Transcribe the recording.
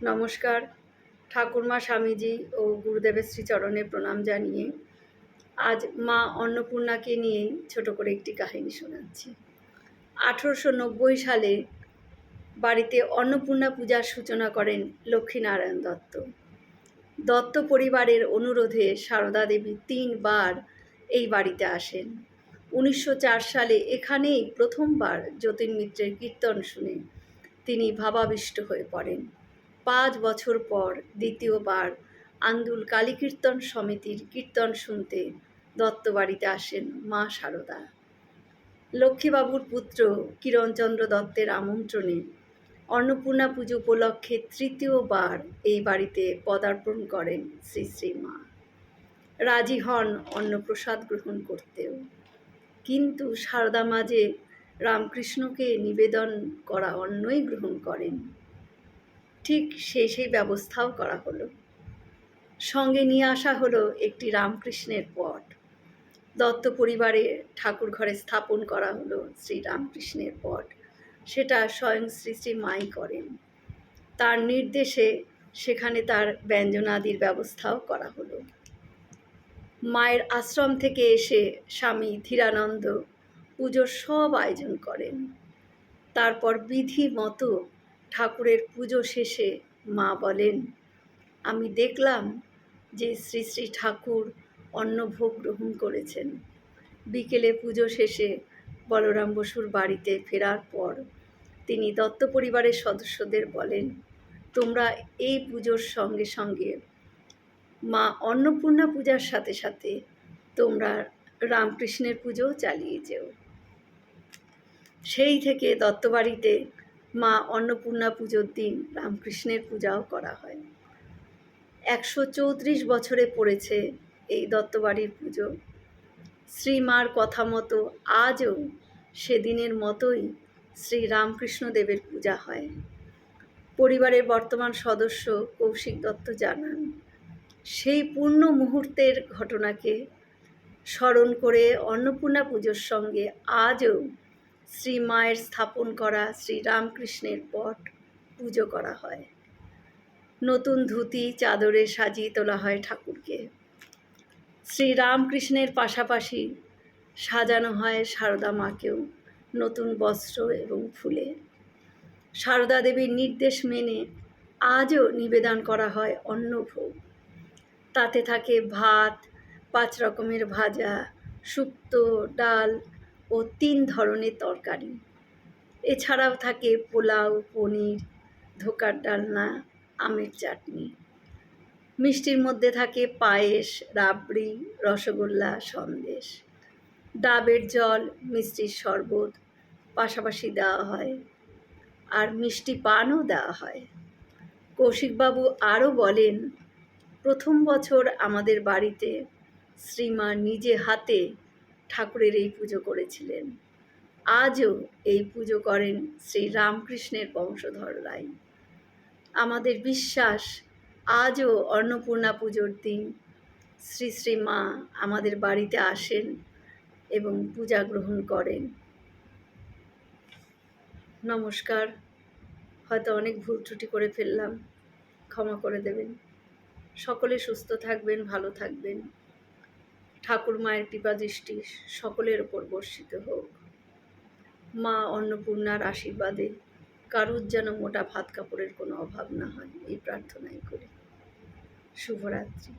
নমস্কার। ঠাকুরমা স্বামীজি ও গুরুদেবের শ্রীচরণে প্রণাম জানিয়ে আজ মা অন্নপূর্ণাকে নিয়েই ছোট করে একটি কাহিনী শোনাচ্ছি। আঠেরোশো নব্বই সালে বাড়িতে অন্নপূর্ণা পূজার সূচনা করেন লক্ষ্মীনারায়ণ দত্ত। দত্ত পরিবারের অনুরোধে সারদা দেবী তিনবার এই বাড়িতে আসেন। উনিশশো চার সালে এখানেই প্রথমবার যতীন মিত্রের কীর্তন শুনে তিনি ভাবাবিষ্ট হয়ে পড়েন। পাঁচ বছর পর দ্বিতীয়বার আন্দুল কালী কীর্তন সমিতির কীর্তন শুনতে দত্ত বাড়িতে আসেন মা সারদা। লক্ষ্মীবাবুর পুত্র কিরণচন্দ্র দত্তের আমন্ত্রণে অন্নপূর্ণা পুজো উপলক্ষে তৃতীয়বার এই বাড়িতে পদার্পণ করেন শ্রী শ্রী মা। রাজি হন অন্নপ্রসাদ গ্রহণ করতেও। কিন্তু সারদা মাঝে রামকৃষ্ণকে নিবেদন করা অন্নই গ্রহণ করেন। ঠিক সেই সেই ব্যবস্থাও করা হলো। সঙ্গে নিয়ে আসা হলো একটি রামকৃষ্ণের পট। দত্ত পরিবারে ঠাকুর ঘরে স্থাপন করা হলো শ্রী রামকৃষ্ণের পট। সেটা স্বয়ং শ্রী শ্রী মাই করেন। তার নির্দেশে সেখানে তার ব্যঞ্জনাদির ব্যবস্থাও করা হলো। মায়ের আশ্রম থেকে এসে স্বামী ধীরানন্দ পুজোর সব আয়োজন করেন। তারপর বিধি মতো ঠাকুরের পুজো শেষে মা বলেন, আমি দেখলাম যে শ্রী শ্রী ঠাকুর অন্নভোগ গ্রহণ করেছেন। বিকেলে পুজো শেষে বলরাম বসুর বাড়িতে ফেরার পর তিনি দত্ত পরিবারের সদস্যদের বলেন, তোমরা এই পুজোর সঙ্গে সঙ্গে মা অন্নপূর্ণা পূজার সাথে সাথে তোমরা রামকৃষ্ণের পুজোও চালিয়ে যেও। সেই থেকে দত্তবাড়িতে মা অন্নপূর্ণা পুজোর দিন রামকৃষ্ণের পূজাও করা হয়। একশো চৌত্রিশ বছরে পড়েছে এই দত্তবাড়ির পুজো। শ্রীমার কথা মতো আজও সেদিনের মতোই শ্রী রামকৃষ্ণদেবের পূজা হয়। পরিবারের বর্তমান সদস্য কৌশিক দত্ত জানান, সেই পূর্ণ মুহূর্তের ঘটনাকে স্মরণ করে অন্নপূর্ণা পুজোর সঙ্গে আজও শ্রী মায়ের স্থাপন করা শ্রী রামকৃষ্ণের পট পুজো করা হয়। নতুন ধুতি, চাদরে সাজিয়ে তোলা হয় ঠাকুরকে। শ্রী রামকৃষ্ণের পাশাপাশি সাজানো হয় সারদা মাকেও নতুন বস্ত্র এবং ফুলে। সারদা দেবীর নির্দেশ মেনে আজও নিবেদন করা হয় অন্নভোগ। তাতে থাকে ভাত, পাঁচ রকমের ভাজা, শুক্তো, ডাল ও তিন ধরনের তরকারি। এছাড়াও থাকে পোলাও, পনির, ধোকার ডালনা, আমের চাটনি। মিষ্টির মধ্যে থাকে পায়েস, রাবড়ি, রসগোল্লা, সন্দেশ। ডাবের জল, মিষ্টির শরবত পাশাপাশি দেওয়া হয় আর মিষ্টি পানও দেওয়া হয়। কৌশিকবাবু আরও বলেন, প্রথম বছর আমাদের বাড়িতে শ্রীমা নিজে হাতে ঠাকুরের এই পুজো করেছিলেন। আজও এই পুজো করেন শ্রী রামকৃষ্ণের বংশধররাই আমাদের বিশ্বাস, আজও অন্নপূর্ণা পুজোর দিন। শ্রী শ্রী মা আমাদের বাড়িতে আসেন এবং পূজা গ্রহণ করেন। নমস্কার। হয়তো অনেক ভুল ত্রুটি করে ফেললাম। ক্ষমা করে দেবেন। সকলে সুস্থ থাকবেন, ভালো থাকবেন। ঠাকুর মায়ের কৃপা দৃষ্টি সকলের ওপর বর্ষিত হোক। মা অন্নপূর্ণার আশীর্বাদে কারুর যেন মোটা ভাত কাপড়ের কোনো অভাব না হয়, এই প্রার্থনাই করি। শুভরাত্রি।